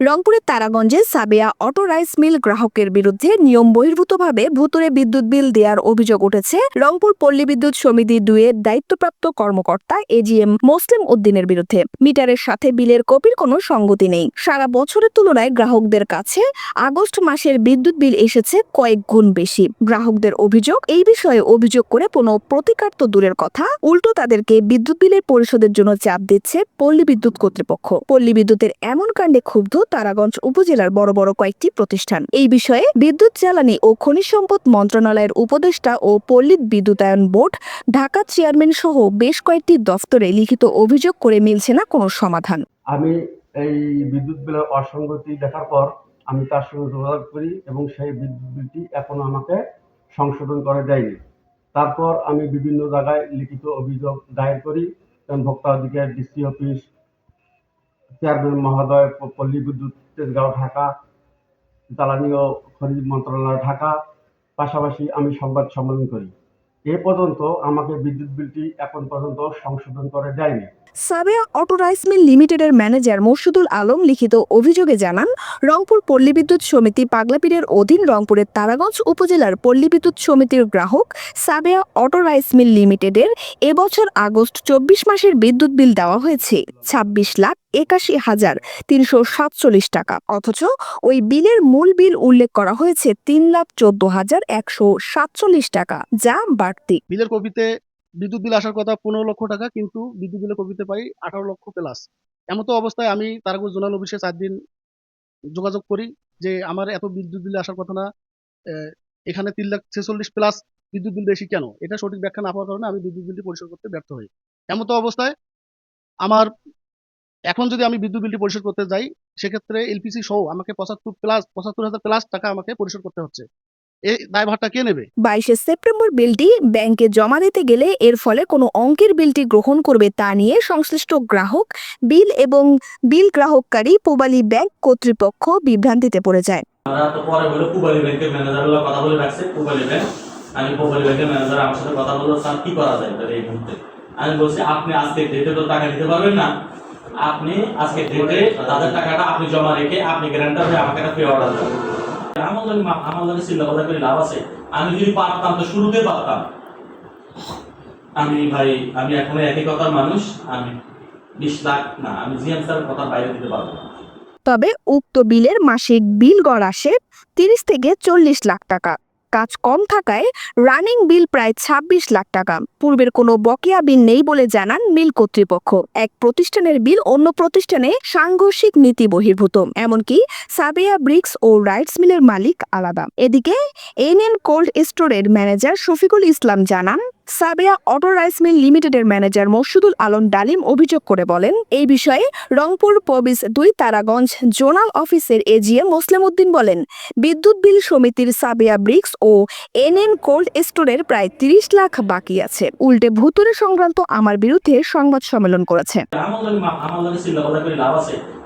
রংপুরের তারাগঞ্জে সাবেয়া auto rice mill গ্রাহকের বিরুদ্ধে নিয়ম বহির্ভূতভাবে ভুতুরে বিদ্যুৎ বিল দেওয়ার অভিযোগ উঠেছে। রংপুর পল্লী বিদ্যুৎ সমিতি দুয়ের দায়িত্বপ্রাপ্ত কর্মকর্তা এজিএম মোসলেম উদ্দিনের বিরুদ্ধে। মিটারের সাথে বিলের কপির কোনো সঙ্গতি নেই। সারা বছরের তুলনায় গ্রাহকদের কাছে আগস্ট মাসের বিদ্যুৎ বিল এসেছে কয়েক গুণ বেশি। গ্রাহকদের অভিযোগ, এই বিষয়ে অভিযোগ করে কোনো প্রতিকার তো দূরের কথা, উল্টো তাদেরকে বিদ্যুৎ বিলের পরিশোধের জন্য চাপ দিচ্ছে পল্লী বিদ্যুৎ কর্তৃপক্ষ। পল্লী বিদ্যুতের এমন কাণ্ডে ক্ষুব্ধ তারাগঞ্জ উপজেলার বড় বড় কয়েকটি প্রতিষ্ঠান। এই বিষয়ে বিদ্যুৎ, জ্বালানি ও খনিজ সম্পদ মন্ত্রণালয়ের উপদেষ্টা ও পল্লী বিদ্যুতায়ন বোর্ড, ঢাকা চেয়ারম্যান সহ বেশ কয়েকটি দফতরে লিখিত অভিযোগ করে মিলছে না কোনো সমাধান। আমি এই বিদ্যুৎ বিলের অসঙ্গতি দেখার পর আমি তার সঙ্গে যোগাযোগ করি এবং সেই বিদ্যুৎ বিলটি এখনও আমাকে সংশোধন করে দেয়নি তারপর আমি বিভিন্ন জায়গায় লিখিত অভিযোগ দায়ের করি। ভোক্তা অধিকার, ডিসি অফিস চেয়ারম্যান মহোদয়, পল্লী বিদ্যুৎ তেজগাঁও, ঢাকা। জ্বালানি ও খনিজ মন্ত্রণালয়, ঢাকা। পাশাপাশি আমি সংবাদ সম্মেলন করি। এ পর্যন্ত আমাকে বিদ্যুৎ বিলটি এখন পর্যন্ত সংশোধন করে দেয়নি। সাবেয়া অটো রাইস মিল লিমিটেডের ম্যানেজার মোর্শেদুল আলম লিখিত অভিযোগে জানান, রংপুর পল্লী বিদ্যুৎ সমিতি পাগলাপীরের অধীন রংপুরের তারাগঞ্জ উপজেলার পল্লী বিদ্যুৎ সমিতির গ্রাহক সাবেয়া অটো রাইস মিল লিমিটেডের এবছর আগস্ট চব্বিশ মাসের বিদ্যুৎ বিল দেওয়া হয়েছে। ছাব্বিশ লাখ একাশি হাজার তিনশো সাতচল্লিশ টাকা। অথচ ওই বিলের মূল বিল উল্লেখ করা হয়েছে তিন লাখ চোদ্দ হাজার একশো সাতচল্লিশ টাকা, যা বাড়তি। বিলের কপিতে বিদ্যুৎ বিল আসার কথা পনেরো লক্ষ টাকা, কিন্তু বিদ্যুৎ বিলের কপিতে পাই আঠারো লক্ষ প্লাস। এমতো অবস্থায় আমি তারাগঞ্জ জোনাল অফিসে চার দিন যোগাযোগ করি যে আমার এত বিদ্যুৎ বিল আসার কথা না এখানে তিন লাখ ছেচল্লিশ প্লাস বিদ্যুৎ বিল বেশি কেন? এটা সঠিক ব্যাখ্যা না পাওয়ার কারণে আমি বিদ্যুৎ বিলটি পরিশোধ করতে ব্যর্থ হই। এমতো অবস্থায় আমার এখন যদি আমি বিদ্যুৎ বিলটি পরিশোধ করতে যাই সেক্ষেত্রে এলপিসি সহ আমাকে পঁচাত্তর প্লাস পঁচাত্তর হাজার প্লাস টাকা আমাকে পরিশোধ করতে হচ্ছে। এই দায়ভারটা কে নেবে? বাইশে সেপ্টেম্বর বিলটি ব্যাংকে জমা দিতে গেলে এর ফলে কোনো অঙ্কের বিলটি গ্রহণ করবে তা নিয়ে সংশ্লিষ্ট গ্রাহক বিল এবং বিল গ্রাহককারী পোবালি ব্যাংক কর্তৃপক্ষ বিভ্রান্তিতে পড়ে যায়। আমরা তো পরে হলো পুবালি ব্যাংকের ম্যানেজার কথা বলে রাখছে পুবালি ব্যাংক। আমি পুবালি ব্যাংকের ম্যানেজার আমার সাথে কথা বলল স্যার কি করা যায় তাহলে এই মুহূর্তে? আমি বলছি আপনি আজকে ডেটে তো টাকা দিতে পারবেন না। আপনি আজকে ডেটে তাদের টাকাটা আপনি জমা রেখে আপনি গ্যারান্টার হয়ে আমাকে একটা অর্ডার কথা করে লাভ আছে। আমি যদি পারতাম তো শুরুতে পারতাম। আমি ভাই, আমি এখন একই কথার মানুষ, আমি বিশ লাখ না, আমি জিএম স্যারের কথা বাইরে দিতে পারব তবে উক্ত বিলের মাসিক বিল গড় আসে তিরিশ থেকে চল্লিশ লাখ টাকা। কাজ কম থাকায় রানিং বিল প্রায় ২৬ লাখ টাকা। পূর্বের কোনো বকেয়া বিল নেই বলে জানান মিল কর্তৃপক্ষ। এক প্রতিষ্ঠানের বিল অন্য প্রতিষ্ঠানে সাংঘর্ষিক নীতি বহির্ভূত। এমনকি সাবেয়া ব্রিক্স ও রাইটস মিলের মালিক আলাদা। এদিকে এন কোল্ড স্টোরের ম্যানেজার শফিকুল ইসলাম জানান সাবেয়া অটো রাইস মিল লিমিটেডের ম্যানেজার মসুদুল আলম ডালিম অভিযোগ করে বলেন, এই বিষয়ে রংপুর পবিস দুই তারাগঞ্জ জোনাল অফিসের এজিএম মোসলেম উদ্দিন বলেন, বিদ্যুৎ বিল সমিতির সাবেয়া ব্রিক্স ও এন এনএন কোল্ড স্টোরের প্রায় তিরিশ লাখ বাকি আছে। উল্টে ভুতুরে সংক্রান্ত আমার বিরুদ্ধে সংবাদ সম্মেলন করেছে।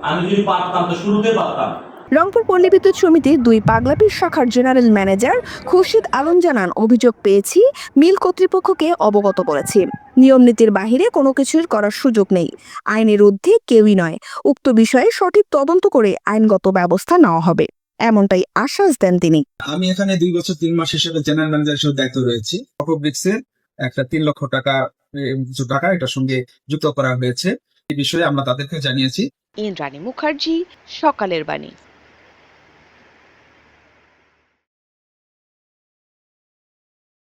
আমি যদি পারতাম তো শুরুতে পারতাম। রংপুর পল্লী বিদ্যুৎ সমিতির দুই পাগলাপির শাখার জেনারেল ম্যানেজার খুরশিদ আলম জানান অভিযোগ পেয়েছি মিল কর্তৃপক্ষকে অবগত করেছি। নিয়ম নীতির বাহিরে কোনো কিছুর করার সুযোগ নেই। আইনের ঊর্ধ্বে কেউই নয়। উক্ত বিষয়ে সঠিক তদন্ত করে আইনগত ব্যবস্থা নেওয়া হবে। এমনটাই আশ্বাস দেন তিনি। আমি এখানে দুই বছর তিন মাস হিসেবে জেনারেল ম্যানেজার হিসেবে দায়িত্ব রয়েছি। অটোব্রিক্সের একটা তিন লক্ষ টাকা কিছু টাকা এটার সঙ্গে যুক্ত করা হয়েছে। এই বিষয়ে আমরা তাদেরকে জানিয়েছি। ইন্দ্রাণী মুখার্জি সকালের বাণী।